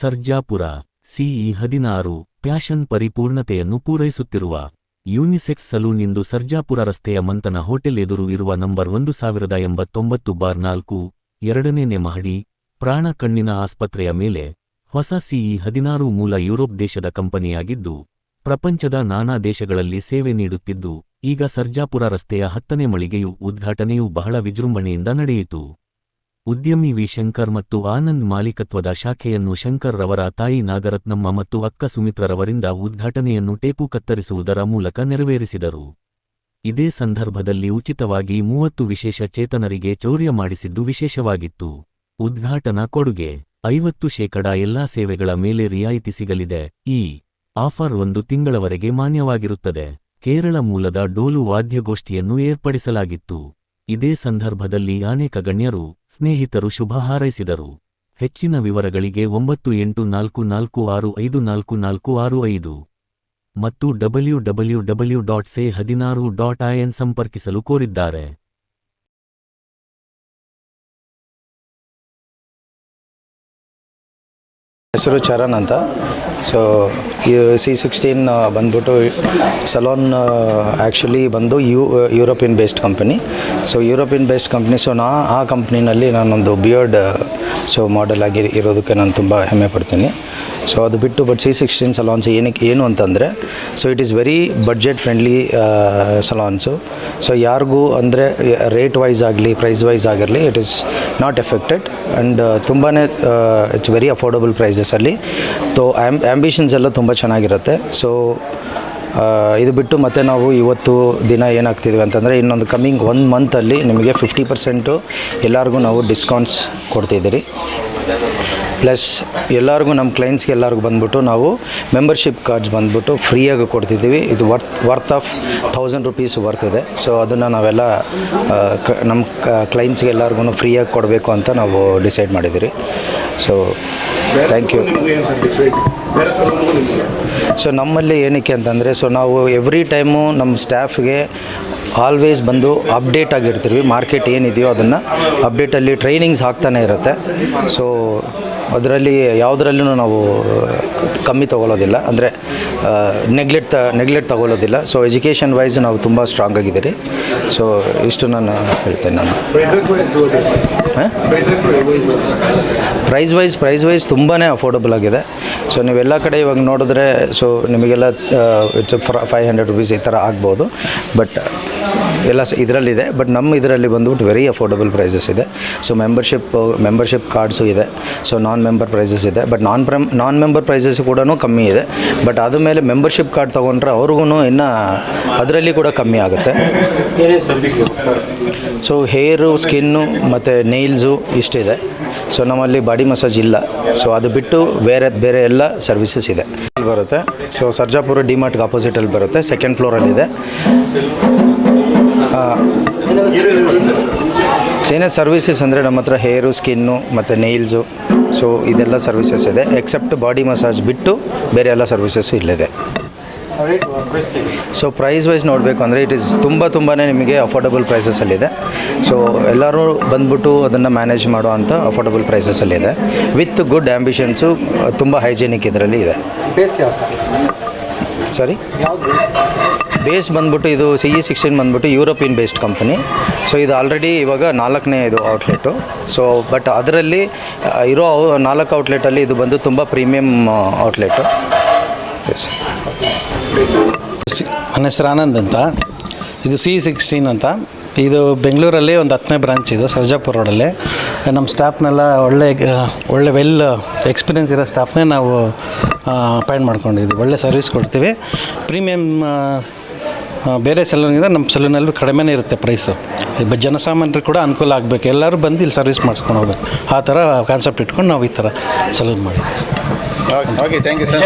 Sarjapura, CE ಹದಿನಾರು passion ಪರಿಪೂರ್ಣತೆಯನ್ನು ಪೂರೈಸುತ್ತಿರುವ ಯೂನಿಸೆಕ್ಸ್ ಸಲೂನ್ ಇಂದು ಸರ್ಜಾಪುರ ರಸ್ತೆಯ ಮಂತನ ಹೋಟೆಲ್ ಎದುರು ಇರುವ ನಂಬರ್ ಒಂದು ಸಾವಿರದ ಎಂಬತ್ತೊಂಬತ್ತು ಬಾರ್ ನಾಲ್ಕು, ಎರಡನೇ ಮಹಡಿ ಪ್ರಾಣ ಕಣ್ಣಿನ ಆಸ್ಪತ್ರೆಯ ಮೇಲೆ ಹೊಸ ಸಿಇ ಹದಿನಾರು ಮೂಲ ಯುರೋಪ್ ದೇಶದ ಕಂಪನಿಯಾಗಿದ್ದು, ಪ್ರಪಂಚದ ನಾನಾ ದೇಶಗಳಲ್ಲಿ ಸೇವೆ ನೀಡುತ್ತಿದ್ದು, ಈಗ ಸರ್ಜಾಪುರ ರಸ್ತೆಯ ಹತ್ತನೇ ಮಳಿಗೆಯು ಉದ್ಘಾಟನೆಯು ಬಹಳ ವಿಜೃಂಭಣೆಯಿಂದ ನಡೆಯಿತು. ಉದ್ಯಮಿ ವಿ. ಶಂಕರ್ ಮತ್ತು ಆನಂದ್ ಮಾಲೀಕತ್ವದ ಶಾಖೆಯನ್ನು ಶಂಕರ್ ರವರ ತಾಯಿ ನಾಗರತ್ನಮ್ಮ ಮತ್ತು ಅಕ್ಕ ಸುಮಿತ್ರರವರಿಂದ ಉದ್ಘಾಟನೆಯನ್ನು ಟೇಪು ಕತ್ತರಿಸುವುದರ ಮೂಲಕ ನೆರವೇರಿಸಿದರು. ಇದೇ ಸಂದರ್ಭದಲ್ಲಿ ಉಚಿತವಾಗಿ ಮೂವತ್ತು ವಿಶೇಷ ಚೇತನರಿಗೆ ಚೌರ್ಯ ಮಾಡಿಸಿದ್ದು ವಿಶೇಷವಾಗಿತ್ತು. ಉದ್ಘಾಟನಾ ಕೊಡುಗೆ, ಐವತ್ತು ಶೇಕಡಾ ಎಲ್ಲಾ ಸೇವೆಗಳ ಮೇಲೆ ರಿಯಾಯಿತಿ ಸಿಗಲಿದೆ. ಈ ಆಫರ್ ಒಂದು ತಿಂಗಳವರೆಗೆ ಮಾನ್ಯವಾಗಿರುತ್ತದೆ. ಕೇರಳ ಮೂಲದ ಡೋಲು ವಾದ್ಯಗೋಷ್ಠಿಯನ್ನು ಏರ್ಪಡಿಸಲಾಗಿತ್ತು. ಇದೇ ಸಂದರ್ಭದಲ್ಲಿ ಅನೇಕ ಗಣ್ಯರು, ಸ್ನೇಹಿತರು ಶುಭ ಹಾರೈಸಿದರು. ಹೆಚ್ಚಿನ ವಿವರಗಳಿಗೆ ಒಂಬತ್ತು ಎಂಟು ನಾಲ್ಕು ನಾಲ್ಕು ಆರು ಐದು ನಾಲ್ಕು ನಾಲ್ಕು ಆರು ಐದು. ಮತ್ತು ಡಬ್ಲ್ಯೂ ಡಬ್ಲ್ಯೂ ಡಬ್ಲ್ಯೂ ಡಾಟ್ ಸೆ ಹದಿನಾರು ಡಾಟ್ ಐಎನ್ ಸಂಪರ್ಕಿಸಲು ಕೋರಿದ್ದಾರೆ. ಹೆಸರು ಚರಣ್ ಅಂತ. ಸೊ ಸಿ ಸಿಕ್ಸ್ಟೀನ್ ಬಂದ್ಬಿಟ್ಟು ಸಲೋನ್ ಆ್ಯಕ್ಚುಲಿ ಬಂದು you European based company so European based company so ನಾ, ಆ ಕಂಪ್ನಿನಲ್ಲಿ ನಾನೊಂದು ಬಿಯರ್ಡ್ ಸೊ ಮಾಡೆಲ್ ಆಗಿ ಇರೋದಕ್ಕೆ ನಾನು ತುಂಬ ಹೆಮ್ಮೆ ಪಡ್ತೀನಿ. ಸೊ ಅದು ಬಿಟ್ಟು ಬಟ್ ಸಿ ಸಿಕ್ಸ್ಟೀನ್ ಸಲಾನ್ಸ್ ಏನಕ್ಕೆ ಏನು ಅಂತಂದರೆ so it is very budget friendly salons so ಯಾರಿಗೂ ಅಂದರೆ ರೇಟ್ ವೈಸ್ ಆಗಲಿ ಪ್ರೈಸ್ ವೈಸ್ ಆಗಿರಲಿ it is not affected and ತುಂಬಾ ಇಟ್ಸ್ ವೆರಿ ಅಫೋರ್ಡಬಲ್ ಪ್ರೈಸಸಲ್ಲಿ ತೊ ಆ್ಯಮ್ ಆ್ಯಂಬಿಷನ್ಸ್ ಎಲ್ಲ ತುಂಬ ಚೆನ್ನಾಗಿರುತ್ತೆ. ಸೊ ಇದು ಬಿಟ್ಟು ಮತ್ತೆ ನಾವು ಇವತ್ತು ದಿನ ಏನಾಗ್ತಿದ್ವಿ ಅಂತಂದರೆ, ಇನ್ನೊಂದು ಕಮ್ಮಿಂಗ್ ಒನ್ ಮಂತಲ್ಲಿ ನಿಮಗೆ ಫಿಫ್ಟಿ ಪರ್ಸೆಂಟು ಎಲ್ಲರಿಗೂ ನಾವು ಡಿಸ್ಕೌಂಟ್ಸ್ ಕೊಡ್ತಿದ್ದೀರಿ. ಪ್ಲಸ್ ಎಲ್ಲರಿಗೂ ನಮ್ಮ ಕ್ಲೈಂಟ್ಸ್ಗೆ ಎಲ್ಲರಿಗೂ ಬಂದ್ಬಿಟ್ಟು ನಾವು ಮೆಂಬರ್ಶಿಪ್ ಕಾರ್ಡ್ಸ್ ಬಂದ್ಬಿಟ್ಟು ಫ್ರೀಯಾಗಿ ಕೊಡ್ತಿದ್ದೀವಿ. ಇದು worth worth of thousand rupees worth ಇದೆ. ಸೊ ಅದನ್ನು ನಾವೆಲ್ಲ ನಮ್ಮ ಕ್ಲೈಂಟ್ಸ್ಗೆ ಎಲ್ಲರಿಗೂ ಫ್ರೀಯಾಗಿ ಕೊಡಬೇಕು ಅಂತ ನಾವು ಡಿಸೈಡ್ ಮಾಡಿದ್ದೀರಿ. ಸೊ ಥ್ಯಾಂಕ್ ಯು ಸೊ ನಮ್ಮಲ್ಲಿ ಏನಕ್ಕೆ ಅಂತಂದರೆ ಸೊ ನಾವು ಎವ್ರಿ ಟೈಮು ನಮ್ಮ ಸ್ಟಾಫ್ಗೆ ಆಲ್ವೇಸ್ ಬಂದು ಅಪ್ಡೇಟ್ ಆಗಿರ್ತೀವಿ. ಮಾರ್ಕೆಟ್ ಏನಿದೆಯೋ ಅದನ್ನು ಅಪ್ಡೇಟಲ್ಲಿ ಟ್ರೈನಿಂಗ್ಸ್ ಆಗ್ತಾನೆ ಇರುತ್ತೆ. ಸೊ ಅದರಲ್ಲಿ ಯಾವುದರಲ್ಲೂ ನಾವು ಕಮ್ಮಿ ತೊಗೊಳ್ಳೋದಿಲ್ಲ. ಅಂದರೆ ನೆಗ್ಲೆಕ್ಟ್ ನೆಗ್ಲೆಕ್ಟ್ ತೊಗೊಳ್ಳೋದಿಲ್ಲ. ಸೊ ಎಜುಕೇಷನ್ ವೈಸ್ ನಾವು ತುಂಬ ಸ್ಟ್ರಾಂಗ್ ಆಗಿದ್ದೀರಿ. ಸೊ ಇಷ್ಟು ನಾನು ಹೇಳ್ತೇನೆ ನಾನು. ಪ್ರೈಸ್ ವೈಸ್ ಪ್ರೈಸ್ ವೈಸ್ ತುಂಬಾ ಅಫೋರ್ಡಬಲ್ ಆಗಿದೆ. ಸೊ ನೀವೆಲ್ಲ ಕಡೆ ಇವಾಗ ನೋಡಿದ್ರೆ ಸೊ ನಿಮಗೆಲ್ಲ ಇಟ್ಸ್ ಫೈವ್ ಹಂಡ್ರೆಡ್ ರುಪೀಸ್ ಈ ಥರ ಆಗ್ಬೋದು. ಬಟ್ ಎಲ್ಲ ಇದರಲ್ಲಿದೆ ಬಟ್ ನಮ್ಮ ಇದರಲ್ಲಿ ಬಂದುಬಿಟ್ಟು ವೆರಿ ಅಫೋರ್ಡಬಲ್ ಪ್ರೈಸಸ್ ಇದೆ. ಸೊ ಮೆಂಬರ್ಶಿಪ್ ಮೆಂಬರ್ಶಿಪ್ ಕಾರ್ಡ್ಸು ಇದೆ. ಸೊ ನಾನ್ ಮೆಂಬರ್ ಪ್ರೈಸಸ್ ಇದೆ. But non from non member prices ಕೂಡ ಕಮ್ಮಿ ಇದೆ. ಬಟ್ ಅದ ಮೇಲೆ ಮೆಂಬರ್ಶಿಪ್ ಕಾರ್ಡ್ ತೊಗೊಂಡ್ರೆ ಅವ್ರಿಗೂ ಇನ್ನು ಅದರಲ್ಲಿ ಕೂಡ ಕಮ್ಮಿ ಆಗುತ್ತೆ. ಸೊ ಹೇರು ಸ್ಕಿನ್ನು ಮತ್ತು ನೇಲ್ಸು ಇಷ್ಟಿದೆ. ಸೊ ನಮ್ಮಲ್ಲಿ ಬಾಡಿ ಮಸಾಜ್ ಇಲ್ಲ. ಸೊ ಅದು ಬಿಟ್ಟು ಬೇರೆ ಬೇರೆ ಎಲ್ಲ ಸರ್ವಿಸಸ್ ಇದೆ. ಬರುತ್ತೆ. ಸೊ ಸರ್ಜಾಪುರ ಡಿಮಾರ್ಟ್ಗೆ ಆಪೋಸಿಟಲ್ಲಿ ಬರುತ್ತೆ. ಸೆಕೆಂಡ್ ಫ್ಲೋರಲ್ಲಿದೆ ಏನೇ ಸರ್ವಿಸಸ್ ಅಂದರೆ ನಮ್ಮ ಹತ್ರ ಹೇರು ಸ್ಕಿನ್ನು ಮತ್ತು ನೇಲ್ಸು ಸೊ ಇದೆಲ್ಲ ಸರ್ವಿಸಸ್ ಇದೆ. ಎಕ್ಸೆಪ್ಟ್ ಬಾಡಿ ಮಸಾಜ್ ಬಿಟ್ಟು ಬೇರೆ ಎಲ್ಲ ಸರ್ವಿಸಸ್ಸು ಇಲ್ಲಿದೆ. ಸೊ ಪ್ರೈಸ್ ವೈಸ್ ನೋಡಬೇಕು ಅಂದರೆ ಇಟ್ ಇಸ್ ತುಂಬ ತುಂಬಾ ನಿಮಗೆ ಅಫೋರ್ಡಬಲ್ ಪ್ರೈಸಸಲ್ಲಿದೆ ಸೊ ಎಲ್ಲರೂ ಬಂದ್ಬಿಟ್ಟು ಅದನ್ನು ಮ್ಯಾನೇಜ್ ಮಾಡೋ ಅಂಥ ಅಫೋರ್ಡಬಲ್ ಪ್ರೈಸಸಲ್ಲಿದೆ ವಿತ್ ಗುಡ್ ಆ್ಯಂಬಿಷನ್ಸು ತುಂಬ ಹೈಜೀನಿಕ್ ಇದರಲ್ಲಿ ಇದೆ. ಸಾರಿ? ಬೇಸ್ ಬಂದ್ಬಿಟ್ಟು ಇದು ಸಿ ಇ ಸಿಕ್ಸ್ಟೀನ್ ಬಂದ್ಬಿಟ್ಟು ಯುರೋಪಿಯನ್ ಬೇಸ್ಡ್ ಕಂಪನಿ. ಸೊ ಇದು ಆಲ್ರೆಡಿ ಇವಾಗ ನಾಲ್ಕನೇ ಇದು ಔಟ್ಲೆಟು. ಸೊ ಬಟ್ ಅದರಲ್ಲಿ ಇರೋ ನಾಲ್ಕು ಔಟ್ಲೆಟಲ್ಲಿ ಇದು ಬಂದು ತುಂಬ ಪ್ರೀಮಿಯಮ್ ಔಟ್ಲೆಟು. ನನ್ನ ಹೆಸರು ಆನಂದ್ ಅಂತ. ಇದು ಸಿ ಸಿಕ್ಸ್ಟೀನ್ ಅಂತ. ಇದು ಬೆಂಗಳೂರಲ್ಲಿ ಒಂದು ಹತ್ತನೇ ಬ್ರಾಂಚ್ ಇದು, ಸರ್ಜಾಪುರ ರೋಡಲ್ಲಿ. ನಮ್ಮ ಸ್ಟಾಫ್ನೆಲ್ಲ ಒಳ್ಳೆ ಒಳ್ಳೆ ವೆಲ್ ಎಕ್ಸ್ಪೀರಿಯನ್ಸ್ ಇರೋ ಸ್ಟಾಫ್ನೇ ನಾವು ಅಪಾಯಿಂಟ್ ಮಾಡ್ಕೊಂಡಿದ್ದೀವಿ. ಒಳ್ಳೆ ಸರ್ವಿಸ್ ಕೊಡ್ತೀವಿ. ಪ್ರೀಮಿಯಮ್ ಬೇರೆ ಸಲೂನಿಂದ ನಮ್ಮ ಸಲೂನಲ್ಲಿ ಕಡಿಮೆನೇ ಇರುತ್ತೆ ಪ್ರೈಸು ಈಗ ಜನಸಾಮಾನ್ಯರು ಕೂಡ ಅನುಕೂಲ ಆಗಬೇಕು. ಎಲ್ಲರೂ ಬಂದು ಇಲ್ಲಿ ಸರ್ವಿಸ್ ಮಾಡಿಸ್ಕೊಂಡು ಹೋಗ್ಬೇಕು. ಆ ಥರ ಕಾನ್ಸೆಪ್ಟ್ ಇಟ್ಕೊಂಡು ನಾವು ಈ ಥರ ಸಲೂನ್ ಮಾಡಿ okay thank you sir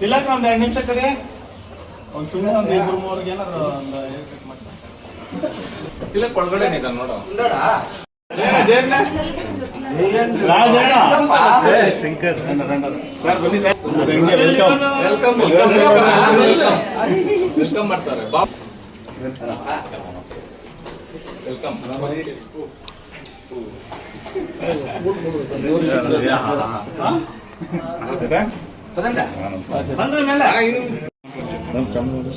Tilak ಒಂದ್ ಎರಡು ನಿಮಿಷ ಕರಿ. ಒಂದ್ ಸುಮ್ಮನೆ ಒಂದ್ ಇಬ್ರು ಮೂರ್ಗೆ ಏನಾದ್ರು ಒಂದು ತಿಲಕ್ ಒಳಗಡೆ ನೋಡು. ಶಂಕರ್. ಸರ್ ಬನ್ನಿ ಸರ್. ವೆಲ್ಕಮ್ ವೆಲ್ಕಮ್ ಮಾಡ್ತಾರೆ. ಬಾಬ್. ವೆಲ್ಕಮ್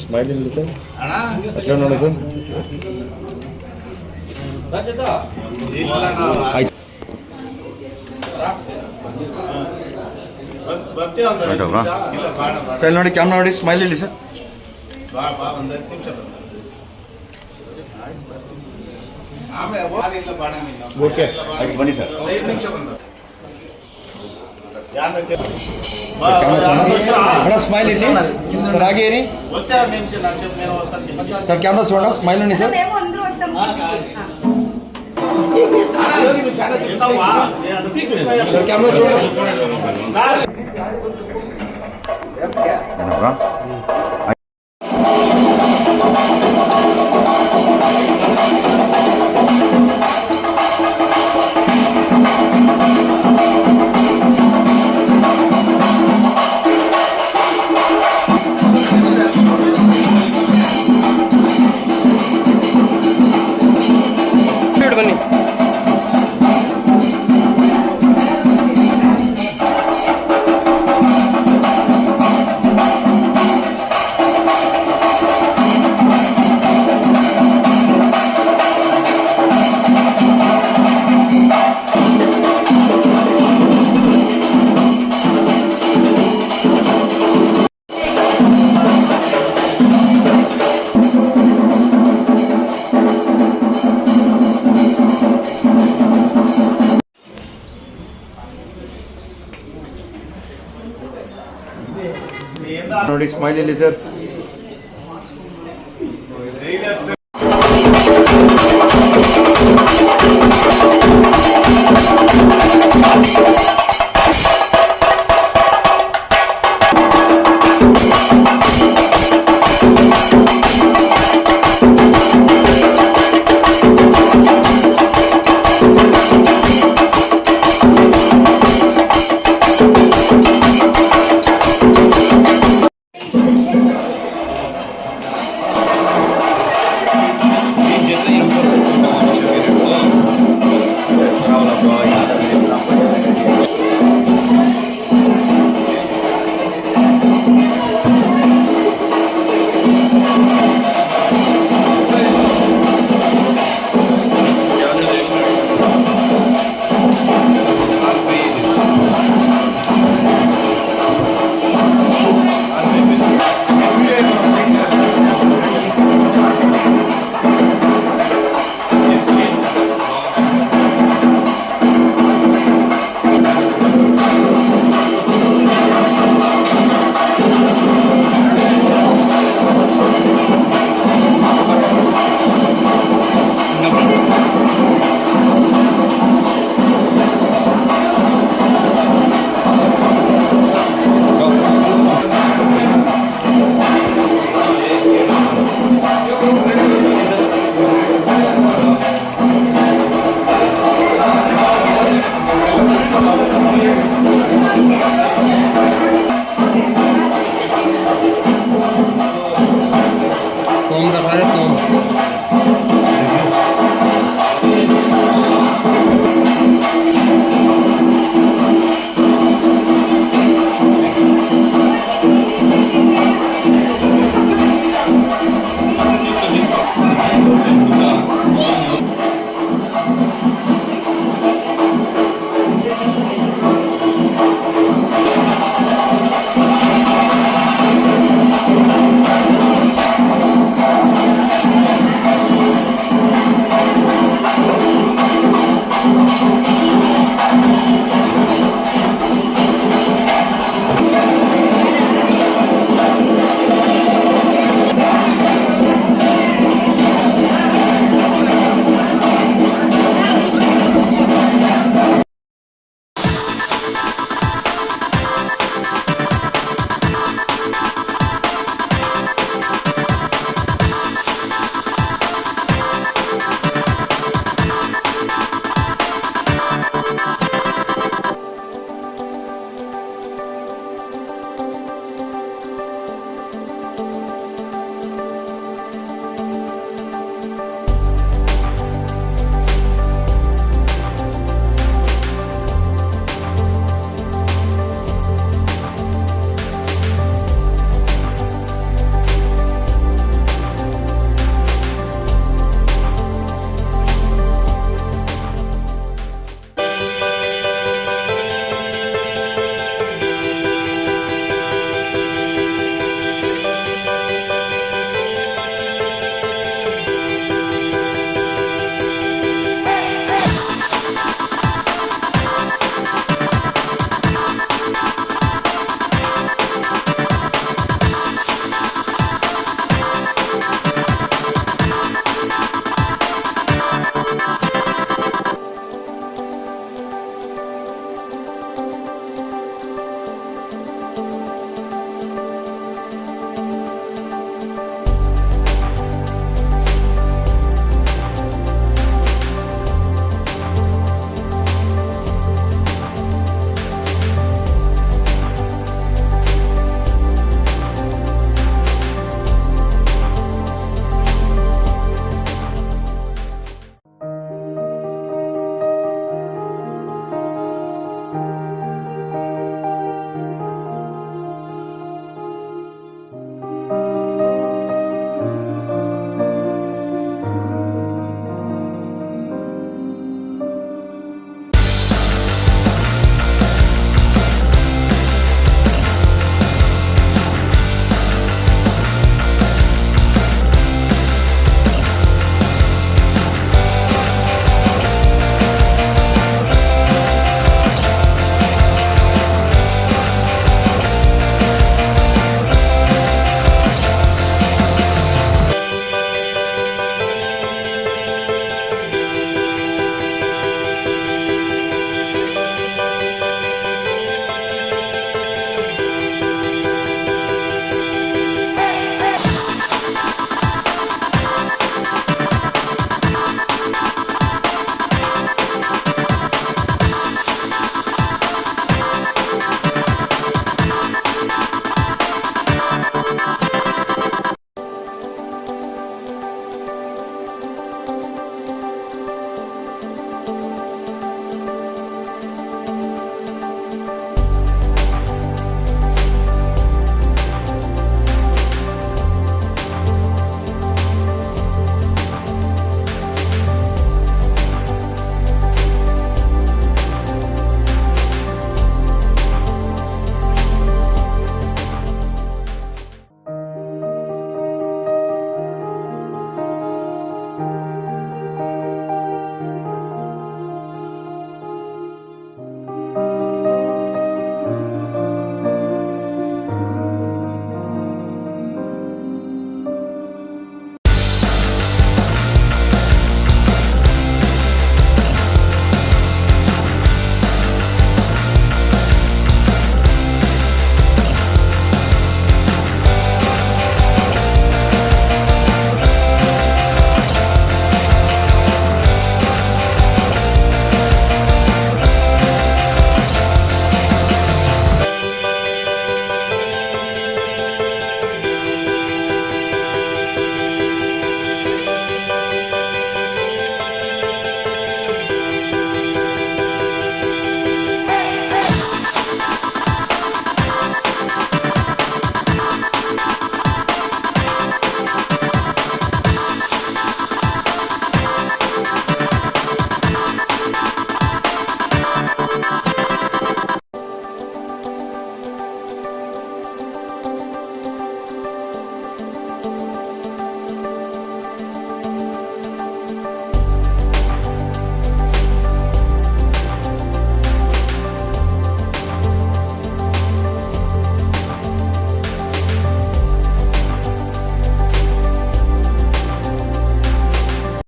ಸ್ಮೈಲ್ ಇಲ್ಲ ಸರ್ ಅಟ್లా ನೋಡಿ ಸರ್ ಸರ್ ನೋಡಿ ಕ್ಯಾಮ್ರಾ ನೋಡಿ ಸ್ಮೈಲ್ ಇಲ್ಲಿ ಸರ್. ಬಾ ಬಾ ಒಂದು ಹತ್ತು ನಿಮಿಷ ಓಕೆ ಅದಕ್ಕೆ ಬನ್ನಿ ಸರ್ ಮೇಡಮ್ ಸ್ಮೈಲ್ ಇಲ್ಲಿ ಸರ್ ಹಾಗೆ ಇರಿ ಸರ್ ಕ್ಯಾಮ್ರಾ ಸೋಡ ಸ್ಮೈಲ್ ನೋಡಿ ಸರ್ ಸರ್ ಕ್ಯಾಮ್ರಾ ಸೋಡ ಏನಪ್ಪ Thank you. ನೋಡಿ ಸ್ಮೈಲ್ ಇಲ್ಲಿ ಸರ್ and you.